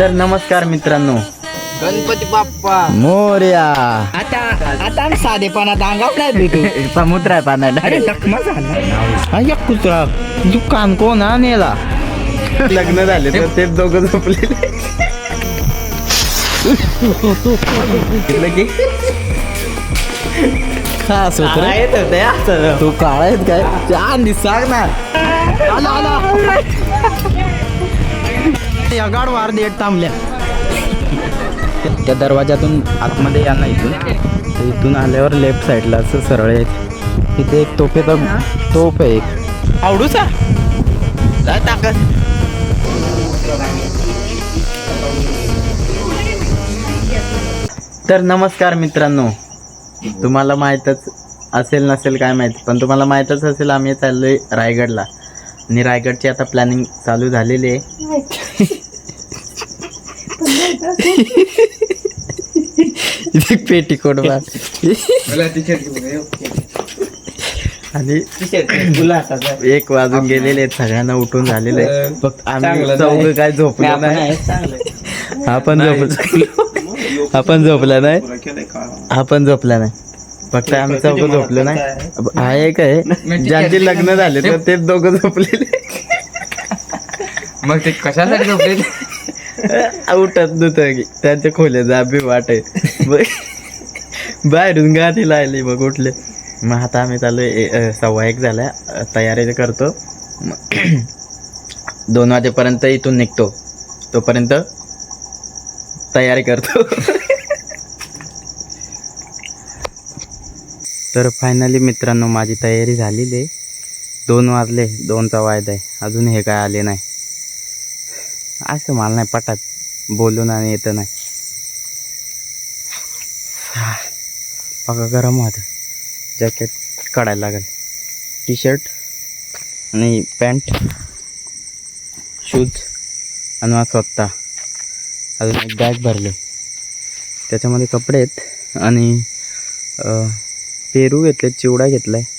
तर नमस्कार मित्रांनो. गणपती बाप्पा. मोर्या. आता आता आम्ही साधेपणात अंगावर नाही भेटू समुद्र आहे पाण्यात अरे टकमा झाला. हा एक कुत्रा. दुकान कोण हा नेला? लग्न झाले तर ते दोघं झोपलेले. इथलं की? खास होत तू? काळा आहेत काय? चांदी सांग ना आला आला. या गाड वार देत थांबल्या. त्या दरवाजातून आतमध्ये या ना इथून. तर इथून आल्यावर लेफ्ट साईडला असं सरळ आहे इथे एक तोफेचा तोफ आहे एक. आवडूचा? ताकद तर नमस्कार मित्रांनो. तुम्हाला माहीतच असेल नसेल काय माहिती पण तुम्हाला माहीतच असेल आम्ही चाललोय रायगडला. आणि रायगडची आता प्लॅनिंग चालू झालेली आहे. इथे पेटीकोट बार आणि एक वाजून गेलेले आहेत सगळ्यांना उठून झालेले. फक्त आम्ही चौघ काय झोपलो नाही. आपण झोपलो आपण झोपला नाही. आपण झोपला नाही. फक्त आम्ही चौघ झोपलो नाही. आहे. काय ज्यांचे लग्न झाले तर ते दोघं झोपलेले मग ते कशासाठी झोपले उठत नव्हतं की. त्यांच्या खोल्या जाबी वाटे मग बाहेरून गाठी लायली मग उठले. मग आता आम्ही चालू सव्वा एक झाल्या तयारी करतो. दोन वाजेपर्यंत इथून निघतो. तोपर्यंत तयारी करतो. तर फायनली मित्रांनो माझी तयारी झालेली आहे. दोन वाजले दोनचा वायदा आहे. अजून हे काय आले नाही. असं मला नाही पटात. बोलून आणि येतं नाही. बघा गरम होतं. जॅकेट काढायला लागेल. टी शर्ट आणि पॅन्ट शूज आणि मग स्वतः. अजून एक बॅग भरले. त्याच्यामध्ये कपडे आहेत आणि पेरू घेतले चिवडा घेतला आहे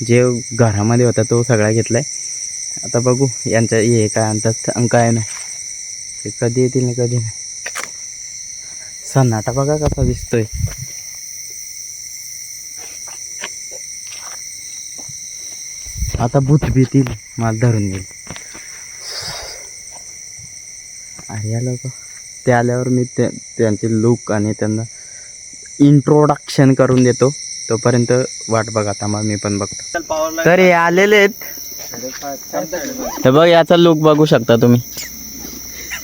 जे घरामध्ये होता तो सगळा घेतला आहे आता बघू यांच्या हे काय आणतात आणि काय नाही. ते कधी येतील आणि कधी नाही. सन्नाटा बघा कसा दिसतोय. आता भूत भीतील मला धरून येईल. अरे या लोक. ते आल्यावर मी ते त्यांचे लुक आणि त्यांना इंट्रोडक्शन करून देतो. तोपर्यंत वाट बघा थांबा मी पण बघतो. तर हे आलेले आहेत. हे बघ याचा लुक बघू शकता तुम्ही.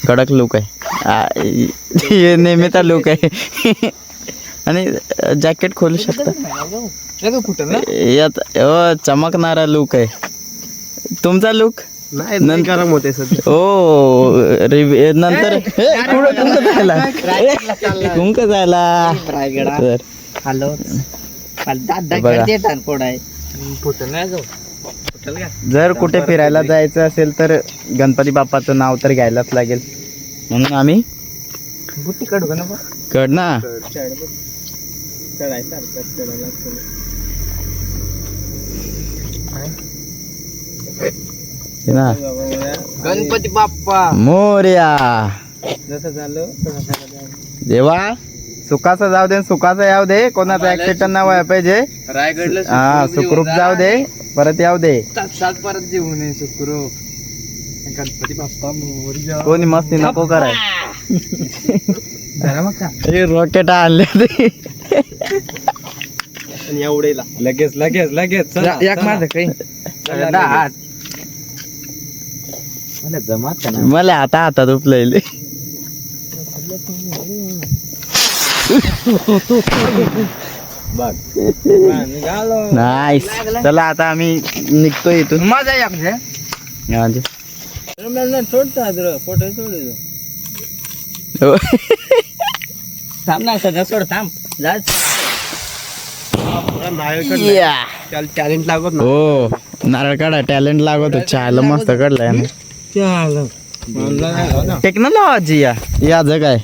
कडक लुक आहे. हे नेहमीचा लुक आहे. आणि जॅकेट खोलू शकता. यात हो चमकणारा लुक आहे. तुमचा लुक नाही नंतर- होते ओ नंतर हे, कुठं कुंक जायला? कुंक जायला? रायगड. तर हॅलो. दादा बघा. जर कुठे फिरायला जायचं असेल तर गणपती बाप्पाचं नाव तर घ्यायलाच लागेल. म्हणून आम्ही? कड ना. चढायचं चढायला ना. गणपती बाप्पा. मोर्या. जसं झालं. देवा. सुखाचं जाऊ दे सुखाचं याव दे. कोणाचा ऍक्सिडेंट नाही व्हायला पाहिजे. रायगडला हा सुखरूप जाऊ दे. परत याव दे. सात परत जेवू नये सुखरूप. गणपती बाप्पा मोरया कोणी मस्ती नको कराय. जरा मग का हे रॉकेट आणले ते. आणि एवढेला. लगेच लगेच लगेच. एक माझं काही. हात जमात मला आता हातात चला आता आम्ही निघतो इथून माझा एक जे जे. सोडतो फोटो सोडतो हो. थांब ना सध्या सोड थांब जा या. टॅलेंट लागत हो नारळ काढा टॅलेंट लागत. चहाला मस्त काढलाय टेक्नॉलॉजी या. या जग आहे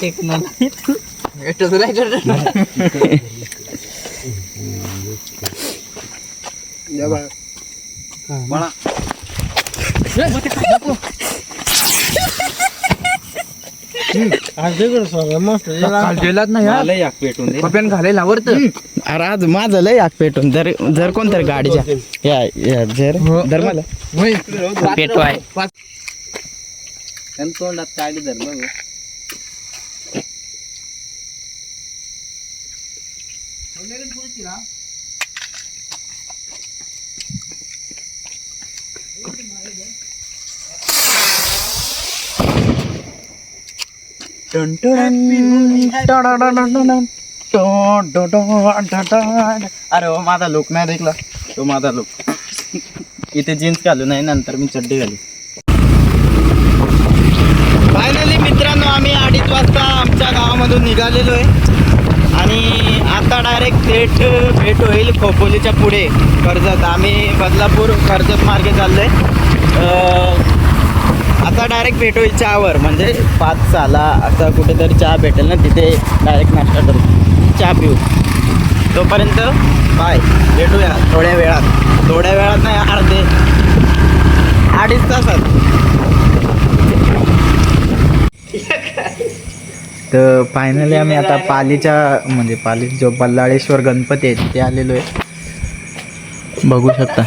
टेक्नॉलॉजी हा. अरे आज माझं लय आग पेटून जर जर कोणतरी गाडीच्या या या जर धर मला. आहे तोंडात काढली धर बघ अरे हो माझा लुक नाही देखला तो माझा लुक इथे जीन्स घालू नाही नंतर मी चड्डी घाली फायनली मित्रांनो आम्ही अडीच वाजता आमच्या निघालेलो आहे. आणि आता डायरेक्ट थेट भेट होईल खोपोलीच्या पुढे. कर्जत आम्ही बदलापूर कर्जत मार्गे चाललो आहे आता डायरेक्ट भेट होईल चहावर. म्हणजे पाच साला असं कुठेतरी चहा भेटेल ना तिथे डायरेक्ट नाश्ता करू. चहा पिऊ. तोपर्यंत बाय भेटूया थोड्या वेळात. थोड्या वेळात नाही अर्धे. अडीच तासात. तर फायनली आम्ही आता पालीच्या म्हणजे पाली जो बल्लाळेश्वर गणपती आहे तिथे आलेलो आहे. बघू शकता.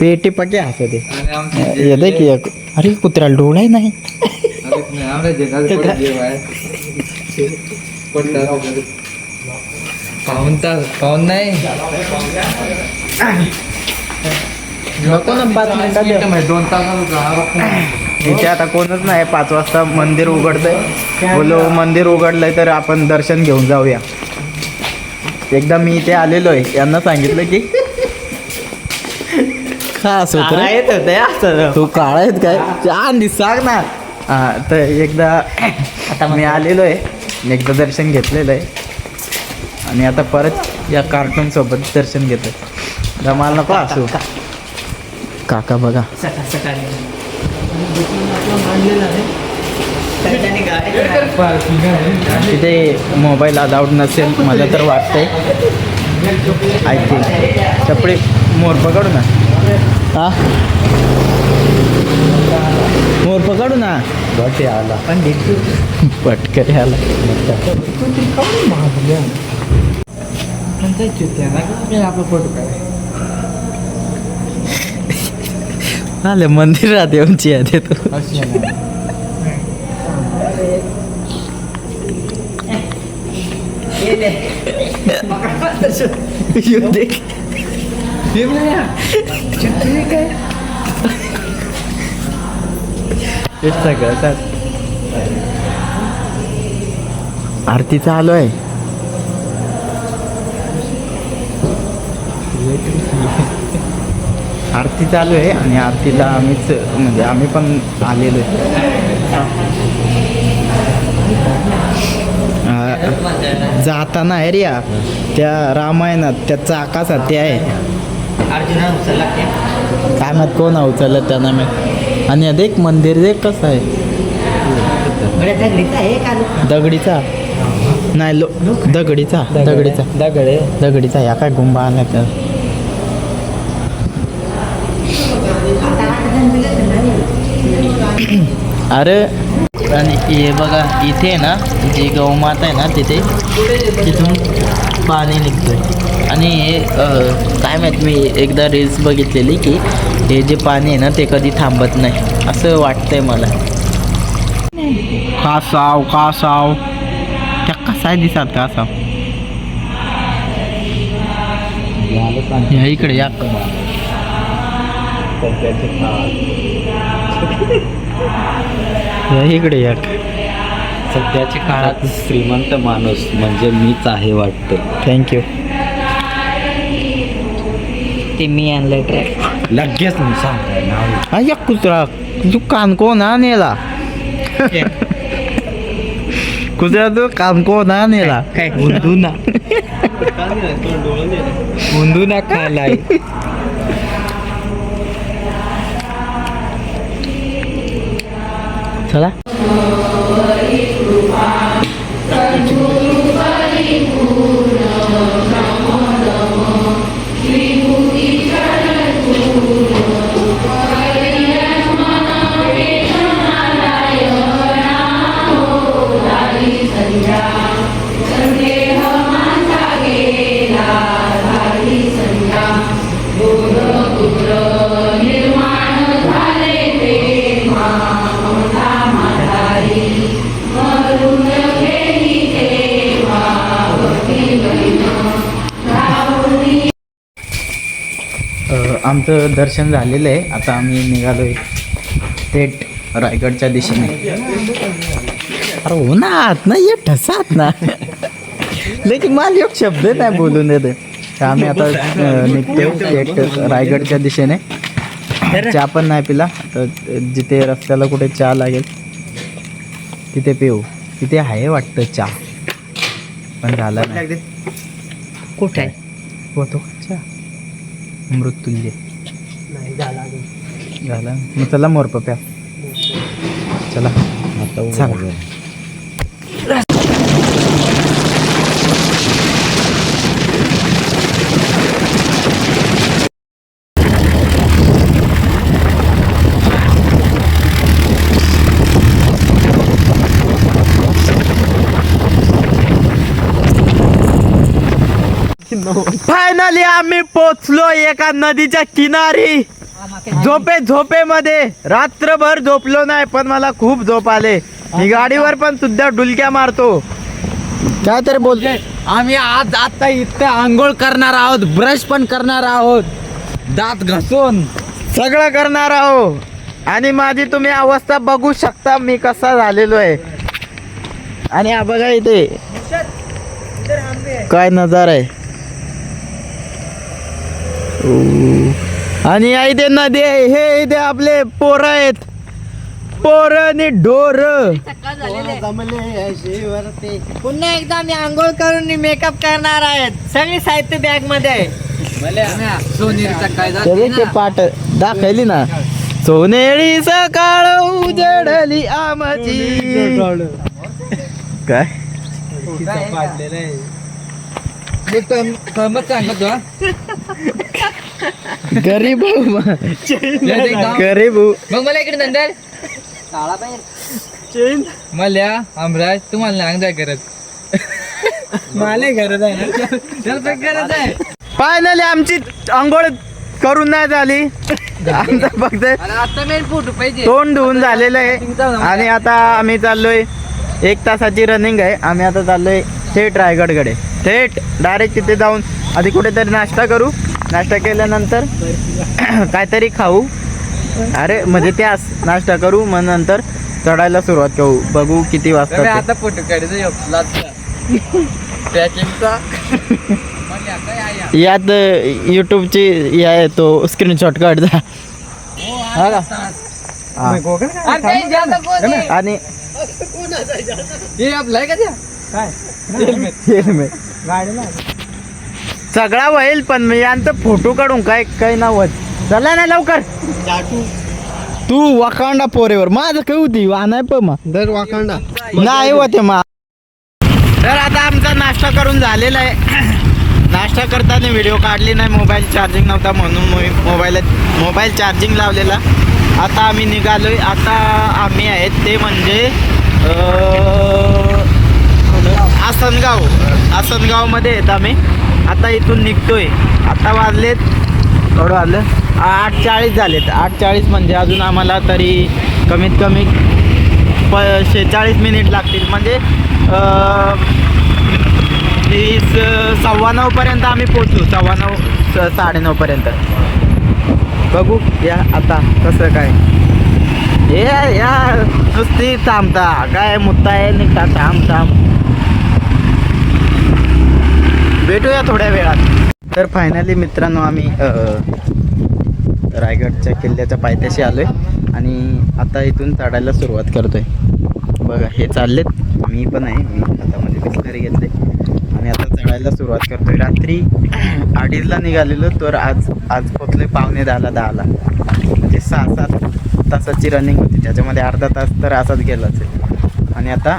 पेटी पके असं ते. येते की एक. अरे कुत्र्याला डोळाही नाही. पाहून तास पाहून नाही. नको ना पाच मिनिटात. दोन तास इथे आता कोणच नाही पाच वाजता मंदिर उघडतंय. बोलो मंदिर उघडलंय तर आपण दर्शन घेऊन जाऊया. एकदा मी इथे आलेलो आहे यांना सांगितलं की. खास होत येत होते तू काळा आहेत काय? चांदी सांग ना. हा तर एकदा आता मी आलेलो आहे एकदा दर्शन घेतलेलं आहे आणि आता परत या कार्टून सोबत दर्शन घेतोय. मला नको असू. काका बघा. तिथे मोबाईल अलाउड नसेल मला तर वाटतंय. आय थिंक चपडे मोर पकडू ना. हा? मोर पकडू ना. बटे आला. पटकरी आला. आले मंदिरात येऊनची आहे तू येऊ दे सगळं आरती चालू आहे आरती चालू आहे आणि आरतीला आम्हीच म्हणजे आम्ही पण आलेलो आहे. जाताना आहे रिया त्या रामायणात त्या चाकासाठी ते आहे. काय माहीत कोण उचललं त्यांना मी. आणि देख मंदिर देख कसं आहे? दगडीचा नाही लो दगडीचा दगडीचा. दगडे दगडीचा या काय गुंबा आणला त्या अरे आणि हे बघा इथे आहे ना जी गौमाता आहे ना तिथे तिथून पाणी निघतंय. आणि हे काय माहीत मी एकदा रील्स बघितलेली की हे जे पाणी आहे ना ते कधी थांबत नाही. असं वाटतंय मला. कासाव कासाव त्या कसा दिसत कासाव या इकडे या. इकडे या. सध्याच्या काळात श्रीमंत माणूस म्हणजे मीच आहे वाटतं. थँक्यू ते मी आणलंय ट्रॅक लगेच या कुत्रा. तू कान कोण नेला? कुत्रा तू कान कोण नेला? काय उंदू ना. उंदू ना खायलाय चला आमचं दर्शन झालेलं आहे. आता आम्ही निघालोय थेट रायगडच्या दिशेने. अरे हो ना आत ना ये ठसात ना. लेकिन मला एक शब्द नाही बोलून देते तर आम्ही आता अं, निघतोय थेट रायगडच्या दिशेने. चहा पण नाही पिला. तर जिथे रस्त्याला कुठे चहा लागेल तिथे पिऊ. तिथे आहे वाटतं चहा. पण झाला नाही. कुठे? आहे होतो का चहा. मृत्युंजय. झाला. मग चला मोर पप्या. चला. आता. फायनली आम्ही पोचलो एका नदीच्या किनारी. झोपे झोपेमध्ये. रात्रभर झोपलो नाही पण मला खूप झोप आले. मी गाडीवर पण सुद्धा डुलक्या मारतो. काय तरी बोलते आम्ही आज आता इथं आंघोळ करणार आहोत ब्रश पण करणार आहोत. दात घासून. सगळं करणार आहो. आणि माझी तुम्ही अवस्था बघू शकता मी कसा झालेलो आहे. आणि हा बघा इथे. काय नजारा आहे. आणि इथे नदी आहे हे इथे आपले पोरं आहेत. पोरं आणि ढोर. पुन्हा एकदा मी आंघोळ करून मेकअप करणार आहेत. सगळी साहित्य बॅगमध्ये. आहे ते पाठ दाखवली ना. सोनेळी सकाळ उजडली आमची. काय? गरीब मा- गरीब. मग मला इकडे नंतर मल्या आमराज तुम्हाला नाही जाय करत. मला गरज आहे ना? त्याला गरज आहे. फायनली आमची आंघोळ करून नाही झाली. आमचं फक्त आता मेन फोटो पाहिजे. तोंड धुवून झालेलं आहे. आणि आता आम्ही चाललोय एक तासाची रनिंग आहे. आम्ही आता चाललोय थेट रायगडकडे. थेट डायरेक्ट तिथे जाऊन आधी कुठेतरी नाश्ता करू. नाश्ता केल्यानंतर काहीतरी खाऊ. अरे म्हणजे त्यास नाश्ता करू मग नंतर चढायला सुरुवात करू. बघू किती वाजता. आता फोटो काढायचा पॅकिंगचा यात यूट्यूबची हे आहे तो स्क्रीनशॉट काढजा हा का? हा. आणि हे आपलं आहे का त्या हेल्मेट सगळा होईल पण मी यांचं फोटो काढून काय काय नाव होत चला ना लवकर. तू वाकांडा पोरेवर. माझं काय होती? वाहनाय प मा दर वाकांडा. नाही होते मा तर आता आमचा नाश्ता करून झालेला आहे. नाश्ता करताना व्हिडिओ काढली नाही मोबाईल चार्जिंग नव्हता म्हणून मोबाईल मोबाईल चार्जिंग लावलेला. आता आम्ही निघालोय. आता आम्ही आहेत ते म्हणजे अं, आसनगाव. आसनगावमध्ये येत आम्ही. आता इथून निघतोय. आता वाजलेत. थोडं वाजलं. आठ चाळीस झालेत. आठ चाळीस म्हणजे अजून आम्हाला तरी कमीत कमी प शेचाळीस मिनिट लागतील. म्हणजे वीस तीस सव्वा नऊपर्यंत आम्ही पोचू सव्वा नऊ स- साडेनऊपर्यंत बघू. या आता कसं काय. हे या नुसती थांबता. काय मुद्दा आहे? निघता. थांब थांब. भेटूया थोड्या वेळात. तर फायनली मित्रांनो आम्ही रायगडच्या किल्ल्याच्या पायथ्याशी आलोय आणि आता इथून चढायला सुरुवात करतोय. बघा हे चाललेत. मी पण आहे. मी हातामध्ये बिस्लरी घेतले. आणि आता चढायला सुरुवात करतोय. रात्री अडीचला निघालेलो तर आज आज पोचले पावणे दहाला दहाला. म्हणजे सहा सात तासाची रनिंग होती. त्याच्यामध्ये अर्धा तास तर असाच गेला असेल आणि आता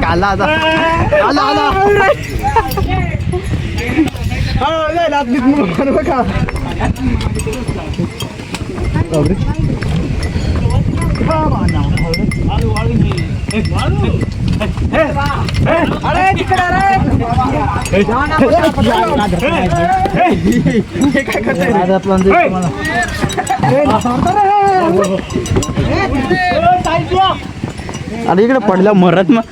काला आता आला आला अरे इकडे पडल्या मरत मग.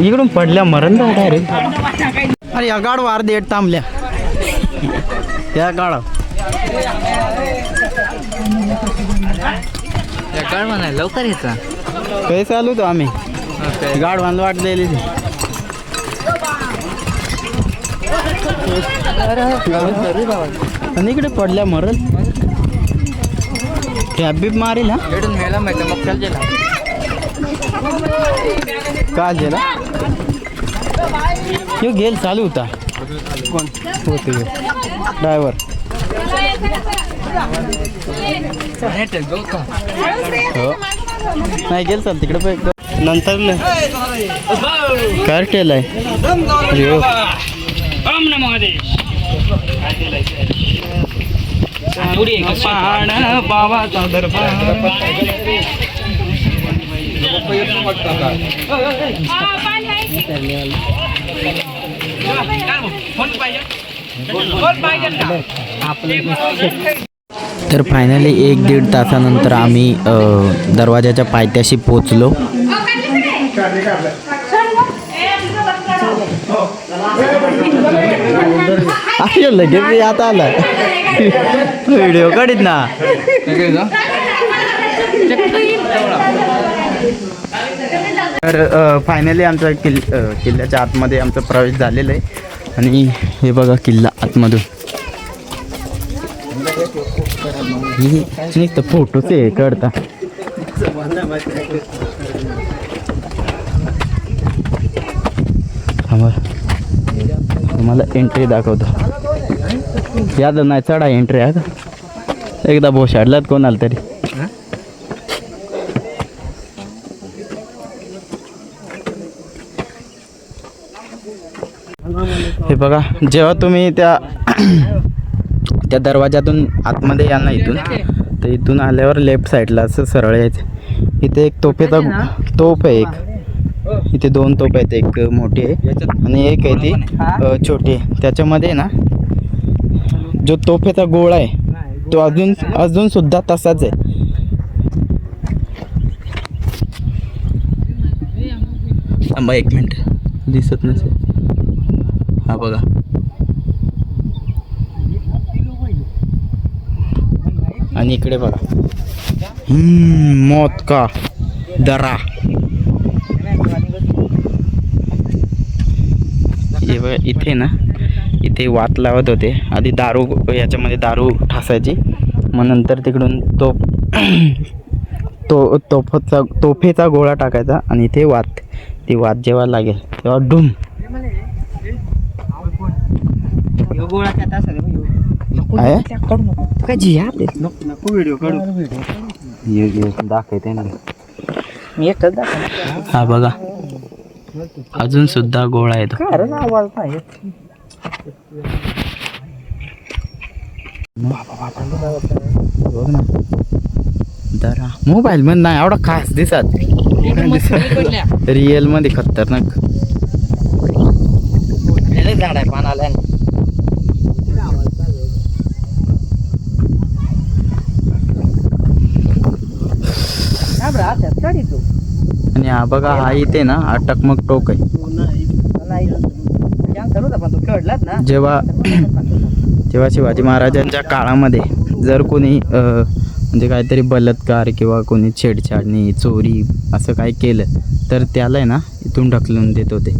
इकडून पडल्या मरण अरे अगाड वार देट थांबल्या. या गाड काय म्हणाय लवकर येता काही चालू होतो आम्ही. गाड बांध वाट दिली आणि इकडे पडल्या मरल. कॅब बीप मारील हा? मेला माहिती मग चल गेला का गेला यो गेल चालू होता. कोण? होते ड्रायव्हर हो नाही गेल चाल तिकडे पण एकदा नंतर कार्टेल आहे. अरे हो. पाण बाबाचा दरबार. तर फायनली एक दीड तासानंतर आम्ही दरवाज्याच्या दरवाजाच्या पायथ्याशी पोचलो लगेच आता आला व्हिडिओ काढीत ना. तर फायनली आमचा किल् किल्ल्याच्या आतमध्ये आमचा प्रवेश झालेला आहे. आणि हे बघा किल्ला आतमधून. हे फोटो ते आहे करता तुम्हाला एंट्री दाखवतो. याद नाही चढा एंट्री आहे एकदा भोशाडलात कोणाला तरी. हे बघा जेव्हा तुम्ही त्या त्या दरवाजातून आतमध्ये या ना इथून तर इथून आल्यावर लेफ्ट साईडला असं सरळ यायचं. इथे एक तोफेचा तोफ आहे एक. इथे दोन तोफ आहेत एक मोठी आहे आणि एक आहे ती छोटी आहे. त्याच्यामध्ये ना जो तोफेचा गोळा आहे. तो अजून अजून सुद्धा तसाच आहे. थांबा एक मिनिट. दिसत नसेल. हा बघा. आणि इकडे बघा. हम्म, मौत का? दरा. हे बघा इथे ना इथे वात लावत होते. आधी दारू याच्यामध्ये दारू ठासायची. मग नंतर तिकडून तो तो तोफचा तोफेचा गोळा टाकायचा आणि इथे वात. ती वात जेव्हा लागेल तेव्हा डुम. गोळा त्या तासाला आहे? काय जिया नको व्हिडिओ काढू. दाखवते मी एकटाच हा बघा. अजून सुद्धा गोळा आहे तो कारण आवाज नाही बघ ना. जरा. मोबाईल मध्ये नाही एवढा खास दिसत. रिअलमध्ये खतरनाक. झाड आहे पानाला. आणि हा बघा हा इथे ना हा टकमक टोक आहे. जेव्हा जेव्हा शिवाजी महाराजांच्या काळामध्ये जर कोणी म्हणजे काहीतरी बलात्कार किंवा कोणी छेडछाडणी चोरी असं काही केलं तर त्याला आहे ना इथून ढकलून देत होते.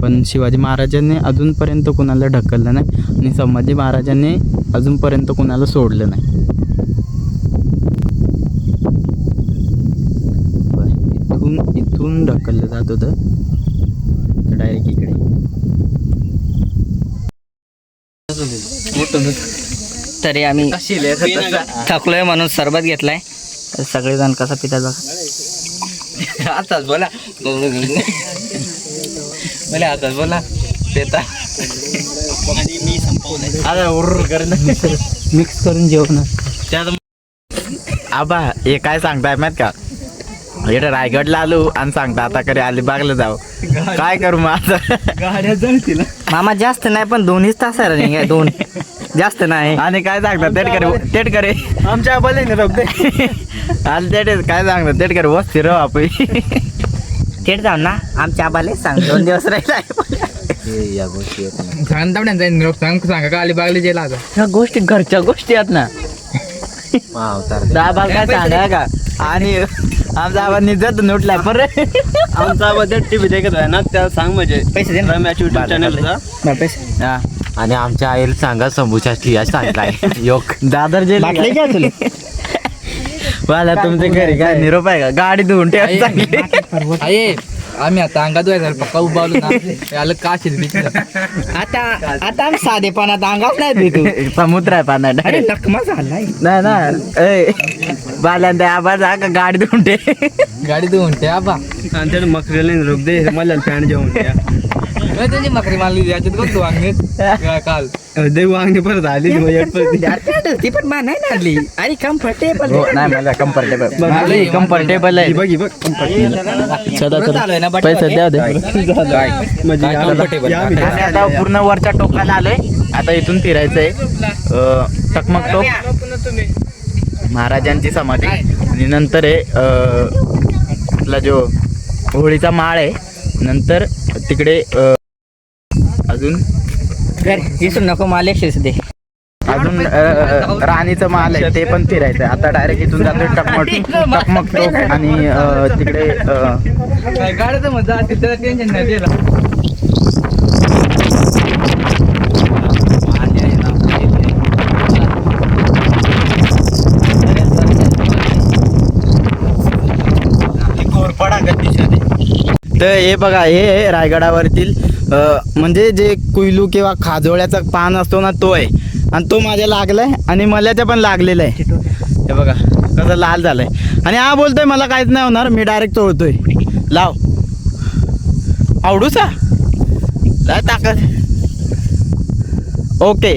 पण शिवाजी महाराजांनी अजूनपर्यंत कोणाला ढकललं नाही आणि संभाजी महाराजांनी अजूनपर्यंत कोणाला सोडलं नाही. इथून इथून ढकललं जात होतं. तर डायरेक्ट इकडे. तरी आम्ही थकलोय म्हणून सरबत घेतलाय. तर सगळेजण कसा पितात बघा आताच बोला. मला आताच बोला. देता. मिक्स करून जेवण आबा हे काय सांगताय माहीत का? इकडे रायगडला आलो आणि सांगता आता कधी अलिबागला जाऊ. काय करू मग आता? गाड्या जळतील. मामा जास्त नाही पण दोन्हीच तास आहे running आहे दोन. जास्त नाही. आणि काय सांगतात तेट करे तेट करे आमच्या आबाला आणि तेट काय सांगतात तेट करे वस्ती रह आपण थेट जाऊ ना आमच्या आबाले सांग दोन दिवस राहिला सांगता निरोप सांग सांगा का अलिबागला जेला आता? ह्या गोष्टी घरच्या गोष्टी आहेत ना. दहा बाग काय सांगा? का आणि आमचा आवाज निजत नोटला पर. आमचा आवाज टीव्ही देखत आहे ना त्या सांग म्हणजे. पैसे दे ना. रम्याच युट्यूब चॅनलचा बरं, पैसे. हा. आणि आमच्या आईला सांगा संभूच्या ठिया सांगताय योग दादर जे बाटली घ्या तुला मला तुमच्या घरी काय निरोप आहे का? गाडी धुवून ठेवा चांगली. आम्ही आता अंगात व्हायचं पक्का उभावलो ना. आलं का शिरली आता आता आम्ही साधेपणात अंगात नाही भेटू. समुद्र आहे पाना अरे डायरेक्ट टकमा झालाय. नाही ना. ए बाल्यांदा आवाज हा का गाडी धुवून ठे. गाडी धुवून ते आबा. आणि त्याने मखरेला रोख दे. मला फॅन द्या काय त्याची मकरी मारली याच्यात कोण तू अंगणीत काल. देव वांगणी परत आली ती मग येत परत. यार, काय ती पण मा नाही ना आणली अरे कम्फर्टेबल हो नाही मला कम्फर्टेबल ही. आहे. बघ ही बघ पैसे द्या दे म्हणजे आता- पूर्ण वरच्या टोकाला आलोय. आता इथून फिरायचंय. टकमक टोक. महाराजांची समाधी. आणि नंतर आहे आपला जो होळीचा माळ आहे. नंतर तिकडे अजून? विसरू नको मला एकशे दे. अजून राणीचं महाल आहे ते पण फिरायचं आता डायरेक्ट इथून जातोय टकमक टकमक टोक आणि तिकडे तर हे बघा हे रायगडावरतील म्हणजे जे कुयलू किंवा खाजोळ्याचा पान असतो ना तो आहे आणि तो माझ्या लागलाय आणि मल्याच्या पण लागलेला आहे. हे बघा कसं लाल झालंय. आणि हा बोलतोय मला काहीच नाही होणार मी डायरेक्ट तोडतोय. लाव. आवडूचा काय ताकद. ओके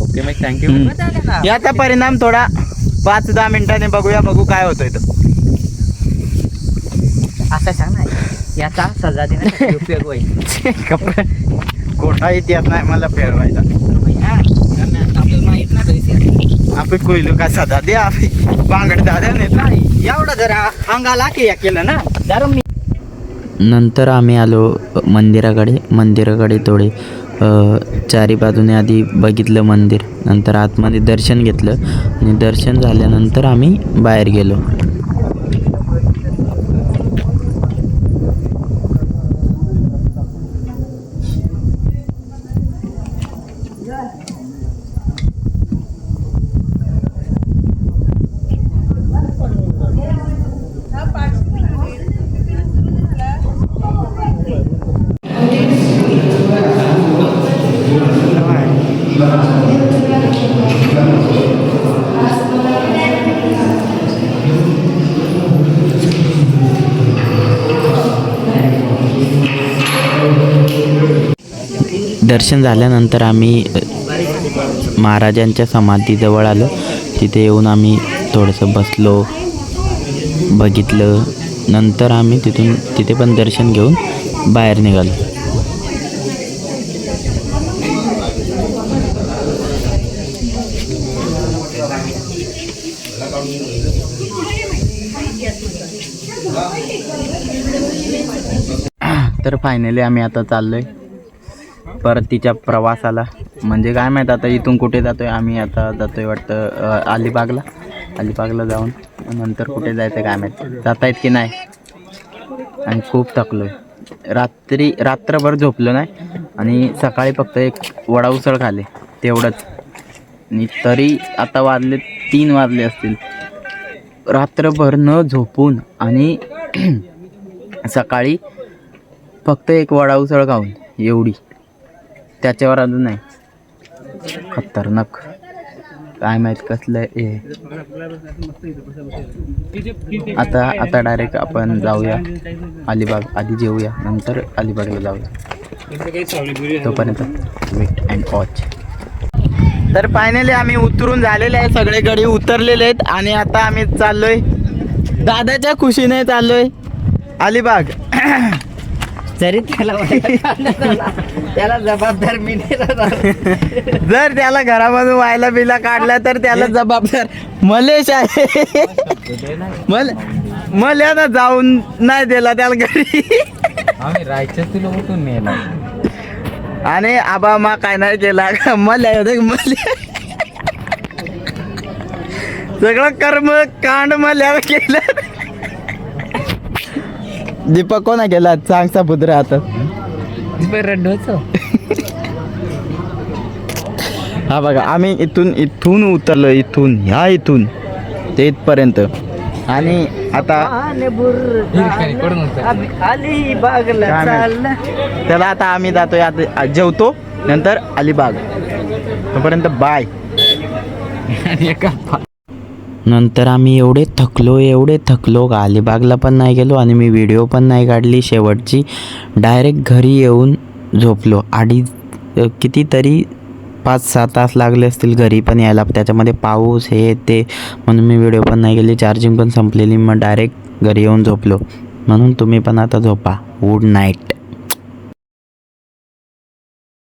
ओके मग थँक्यू. याचा परिणाम थोडा पाच दहा मिनिटांनी बघूया बघू काय होतोय तो. असं सांग ना. याचा सजा देण्यासाठी उपयोग होईल. कपडे. कोठा इतिहास नाही मला फेरवायचा. आपल्याला माहीत नाही. आपण कोयलो का सदा दे आपी बांगड दाद्या नाही. एवढं जरा अंगाला की या केलं ना. जरा मी नंतर आम्ही आलो मंदिराकडे मंदिराकडे थोडे चारी बाजूने आधी बघितलं मंदिर. नंतर आतमध्ये दर्शन घेतलं. आणि दर्शन झाल्यानंतर आम्ही बाहेर गेलो. दर्शन झाल्यानंतर आम्ही महाराजांच्या समाधीजवळ आलो. तिथे येऊन आम्ही थोडंसं बसलो बघितलं. नंतर आम्ही तिथून तिथे पण दर्शन घेऊन बाहेर निघालो. तर फायनली आम्ही आता चाललो आहे परतीच्या प्रवासाला. म्हणजे काय माहीत आता इथून कुठे जातोय? आम्ही आता जातोय वाटतं अलिबागला. अलिबागला जाऊन नंतर कुठे जायचं काय माहीत. जाता येत की नाही? आणि खूप थकलोय. रात्री रात्रभर झोपलो नाही. आणि सकाळी फक्त एक वडा उसळ खाले तेवढंच. आणि तरी आता वाजले तीन वाजले असतील. रात्रभर न झोपून आणि सकाळी फक्त एक वडा उसळ खाऊन. एवढी. त्याच्यावर अजून नाही खतरनाक. काय माहीत कसलं हे. आता आता डायरेक्ट आपण जाऊया. अलिबाग आधी जेऊया. नंतर अलिबागला जाऊया. तोपर्यंत वेट अँड वॉच तर फायनली आम्ही उतरून झालेले आहे. सगळे गडी उतरलेले आहेत. आणि आता आम्ही चाललोय दादाच्या खुशीने चाललोय. अलिबाग. जरी त्याला त्याला जबाबदार मी. जर त्याला घरामधून व्हायला बिला काढला तर त्याला जबाबदार मलेश आहे. मल मला ना जाऊन नाही दिला त्याला घरी. आम्ही राहायचं तुला उठून नेला आणि आबा मा काय नाही केला मला होते मला. सगळं कर्म कांड मला केलं. दीपक कोणा केला? चांगचा पुत्र आता. हा बघा आम्ही इथून इथून उतरलो इथून ह्या इथून ते इथपर्यंत. आणि आता काय माहीत. त्याला आता आम्ही जातोय आता जेवतो नंतर अलिबाग. तोपर्यंत बाय. नंतर आम्ही एवढे थकलो एवढे थकलो. का अलिबागला पण नाही गेलो आणि मी व्हिडिओ पण नाही काढली शेवटची. डायरेक्ट घरी येऊन झोपलो. अडीच कितीतरी पाच सहा तास लागले असतील घरी पण यायला. त्याच्यामध्ये पाऊस हे ते म्हणून मी व्हिडिओ पण नाही केली. चार्जिंग पण संपलेली. मग डायरेक्ट घरी येऊन झोपलो. म्हणून तुम्ही पण आता झोपा. Good night